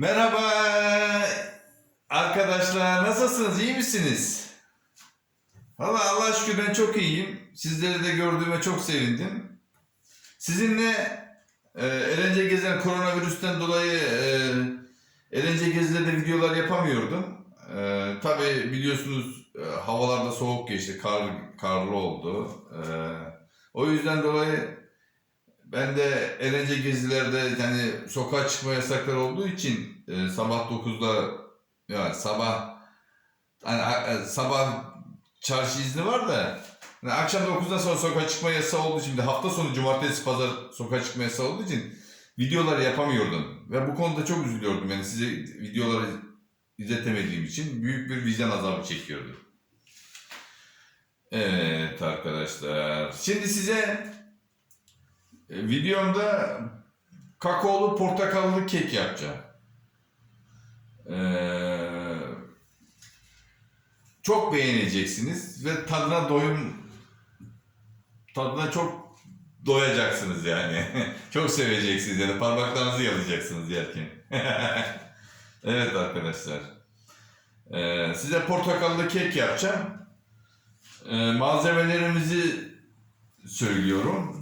Merhaba arkadaşlar nasılsınız iyi misiniz? Valla Allah şükür ben çok iyiyim. Sizleri de gördüğüme çok sevindim. Sizinle e, Eğlence Gezen koronavirüsten dolayı e, Eğlence Gezi'de de videolar yapamıyordum. E, Tabi biliyorsunuz e, havalarda soğuk geçti, kar karlı oldu. E, o yüzden dolayı ben de eğlence gezilerde yani sokağa çıkma yasakları olduğu için e, sabah 9'da yani sabah a- e, sabah çarşı izni var da yani akşam 9'dan sonra sokağa çıkma yasağı olduğu için de hafta sonu cumartesi pazar sokağa çıkma yasağı olduğu için videoları yapamıyordum. Ve bu konuda çok üzülüyordum. Yani size videoları izletemediğim için büyük bir vicdan azabı çekiyordum. Evet arkadaşlar. Şimdi size e, Videomda kakaolu portakallı kek yapacağım. Ee, çok beğeneceksiniz ve tadına doyum tadına çok doyacaksınız yani. çok seveceksiniz yani parmaklarınızı yalayacaksınız yerken. evet arkadaşlar. Ee, size portakallı kek yapacağım. Ee, malzemelerimizi söylüyorum.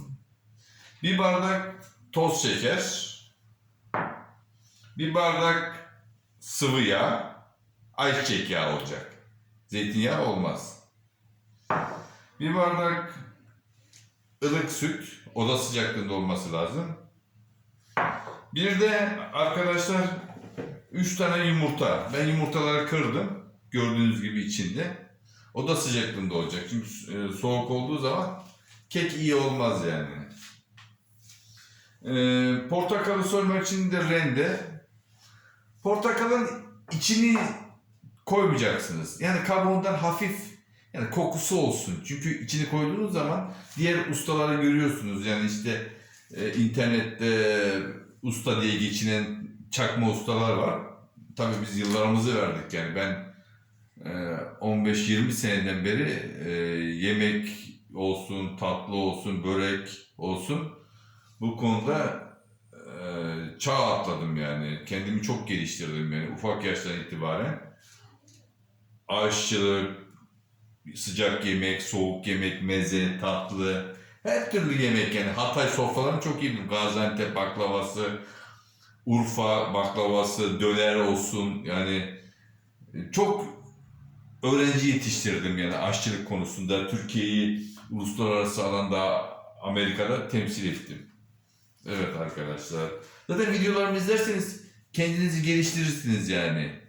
Bir bardak toz şeker, bir bardak sıvı yağ, ayçiçek yağı olacak. Zeytinyağı olmaz. Bir bardak ılık süt, oda sıcaklığında olması lazım. Bir de arkadaşlar 3 tane yumurta. Ben yumurtaları kırdım. Gördüğünüz gibi içinde. Oda sıcaklığında olacak. Çünkü e, soğuk olduğu zaman kek iyi olmaz yani. Ee, portakalı soymak için de rende. Portakalın içini koymayacaksınız. Yani kabuğundan hafif yani kokusu olsun. Çünkü içini koyduğunuz zaman diğer ustaları görüyorsunuz. Yani işte e, internette usta diye geçinen çakma ustalar var. Tabii biz yıllarımızı verdik yani ben e, 15-20 seneden beri e, yemek olsun, tatlı olsun, börek olsun bu konuda e, çağ atladım yani. Kendimi çok geliştirdim yani ufak yaştan itibaren. Aşçılık, sıcak yemek, soğuk yemek, meze, tatlı, her türlü yemek yani. Hatay sofralarını çok iyi. Gaziantep baklavası, Urfa baklavası, döner olsun yani e, çok öğrenci yetiştirdim yani aşçılık konusunda. Türkiye'yi uluslararası alanda Amerika'da temsil ettim. Evet arkadaşlar. Zaten videolarımı izlerseniz kendinizi geliştirirsiniz yani.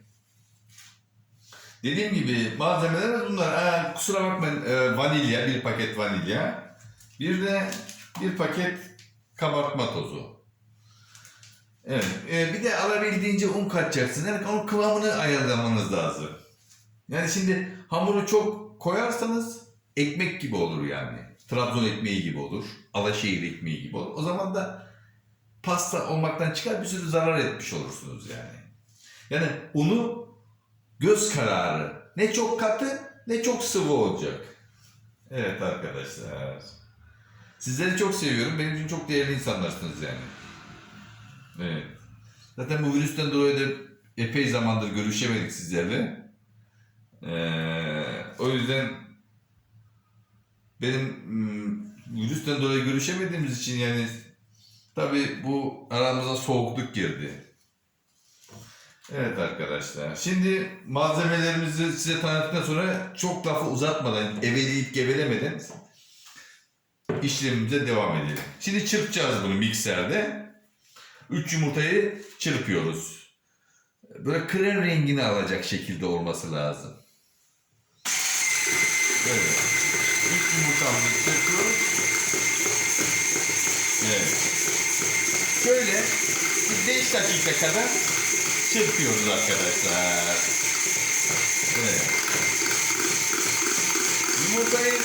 Dediğim gibi malzemeler bunlar. Aa, kusura bakmayın e, vanilya, bir paket vanilya. Bir de bir paket kabartma tozu. Evet. e, bir de alabildiğince un katacaksın. Yani onun kıvamını ayarlamanız lazım. Yani şimdi hamuru çok koyarsanız ekmek gibi olur yani. Trabzon ekmeği gibi olur. Alaşehir ekmeği gibi olur. O zaman da pasta olmaktan çıkar bir sürü zarar etmiş olursunuz yani. Yani unu göz kararı. Ne çok katı ne çok sıvı olacak. Evet arkadaşlar. Sizleri çok seviyorum. Benim için çok değerli insanlarsınız yani. Evet. Zaten bu virüsten dolayı da epey zamandır görüşemedik sizlerle. Ee, o yüzden benim mm, virüsten dolayı görüşemediğimiz için yani tabi bu aramıza soğukluk girdi. Evet arkadaşlar. Şimdi malzemelerimizi size tanıttıktan sonra çok lafı uzatmadan, eveleyip gevelemeden işlemimize devam edelim. Şimdi çırpacağız bunu mikserde. 3 yumurtayı çırpıyoruz. Böyle krem rengini alacak şekilde olması lazım. Böyle. 3 yumurtamızı çırpıyoruz. Evet. Şöyle bir 5 dakika kadar çırpıyoruz arkadaşlar. Evet. Yumurtayı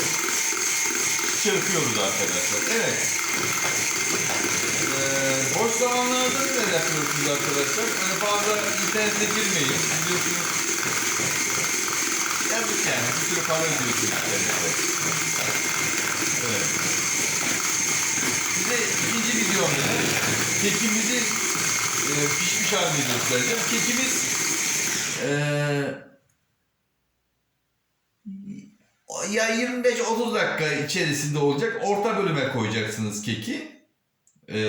çırpıyoruz arkadaşlar. Evet. Ee, boş zamanlarda neler yapıyorsunuz arkadaşlar? Hani fazla internete girmeyin. Biliyorsunuz. Yazık yani. Bir sürü para ödüyorsunuz internette. Evet. Size ikinci videomda kekimizi e, pişmiş halini göstereceğim. Kekimiz e, ya 25-30 dakika içerisinde olacak. Orta bölüme koyacaksınız keki. E,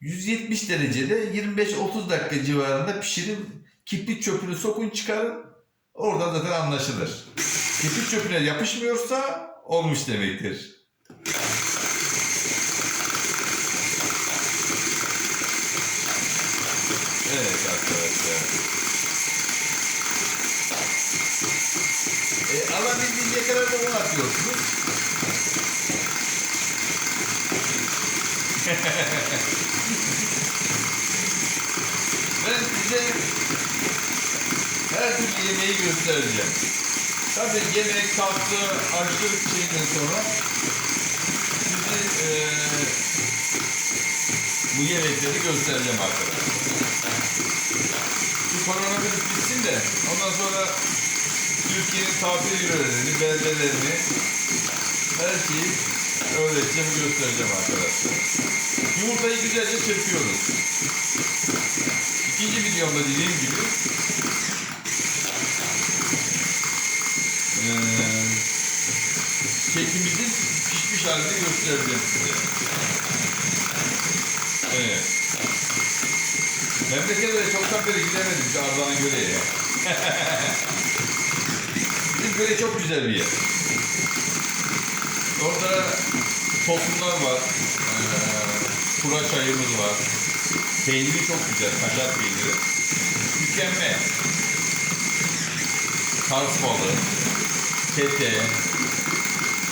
170 derecede 25-30 dakika civarında pişirin. Kiprik çöpünü sokun çıkarın. Oradan zaten anlaşılır. Kiprik çöpüne yapışmıyorsa olmuş demektir. Evet arkadaşlar. E, alabildiğince kadar da un atıyorsunuz. ben size her türlü yemeği göstereceğim. Tabii yemek, tatlı, açlık şeyinden sonra size eee bu yemekleri göstereceğim arkadaşlar. Şu koronavirüs bitsin de ondan sonra Türkiye'nin tatil yörelerini, beldelerini her şeyi öğreteceğim, göstereceğim arkadaşlar. Yumurtayı güzelce çırpıyoruz. İkinci videomda dediğim gibi eee kekimizin pişmiş halini göstereceğim size. Evet. Memlekete çoktan beri gidemedim şu Ardahan Göre'ye. Bizim Göre çok güzel bir yer. Orada tosunlar var. Ee, kura çayımız var. Peyniri çok güzel. Kaşar peyniri. Mükemmel. Kars balı. Kete.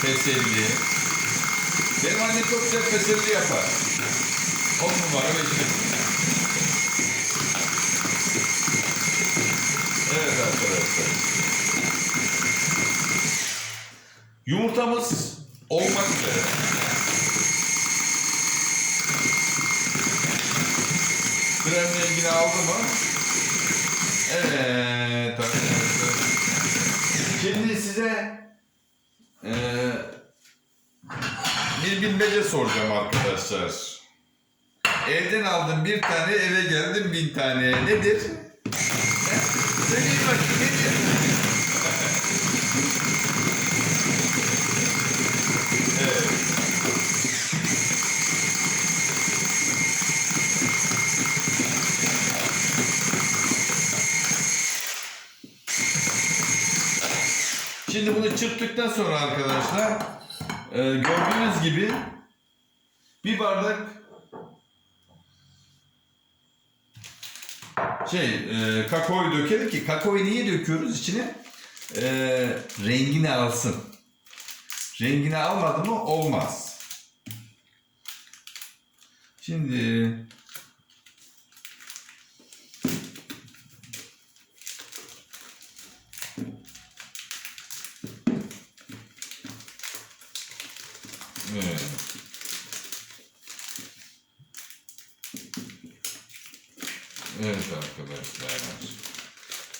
Peselli. Benim annem çok güzel peselli yapar. On numara beş yıldız. Evet arkadaşlar. Yumurtamız olmak üzere. Krem rengini aldı mı? Evet arkadaşlar. Şimdi size eee bir bilmece soracağım arkadaşlar. Evden aldım bir tane, eve geldim bin tane. Nedir? Ne? Söyleyin bakayım nedir? Şimdi bunu çırptıktan sonra arkadaşlar e, gördüğünüz gibi bir bardak şey e, kakaoyu dökelim ki kakaoyu niye döküyoruz içine? E, rengini alsın. Rengini almadı mı olmaz. Şimdi Evet arkadaşlar.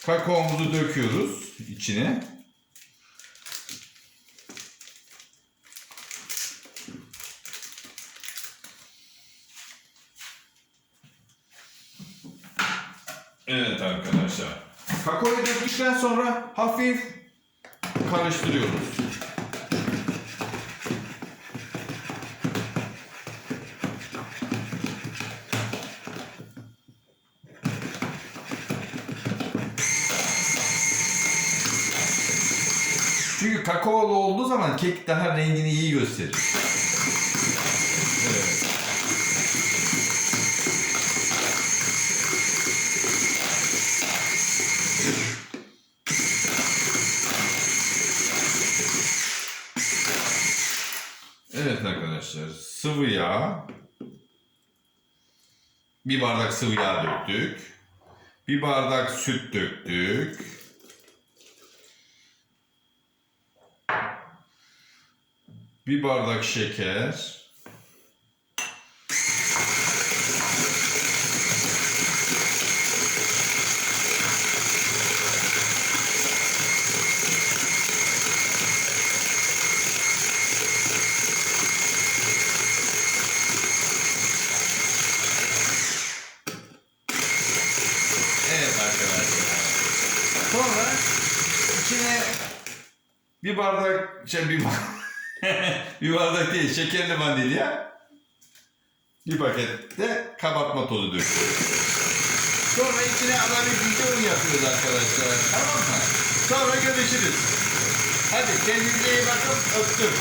Kakaomuzu döküyoruz içine. Evet arkadaşlar. Kakaoyu döktükten sonra hafif karıştırıyoruz. Çünkü kakaolu olduğu zaman kek daha rengini iyi gösterir. Evet. Evet arkadaşlar sıvı yağ bir bardak sıvı yağ döktük. Bir bardak süt döktük. bir bardak şeker, Sonra içine bir bardak, şey bir bardak bir bardak değil şekerli vanilya bir paket de kabartma tozu döküyoruz. Sonra içine alabildiğince un yapıyoruz arkadaşlar. Tamam mı? Sonra görüşürüz. Hadi kendinize iyi bakın. Öptüm.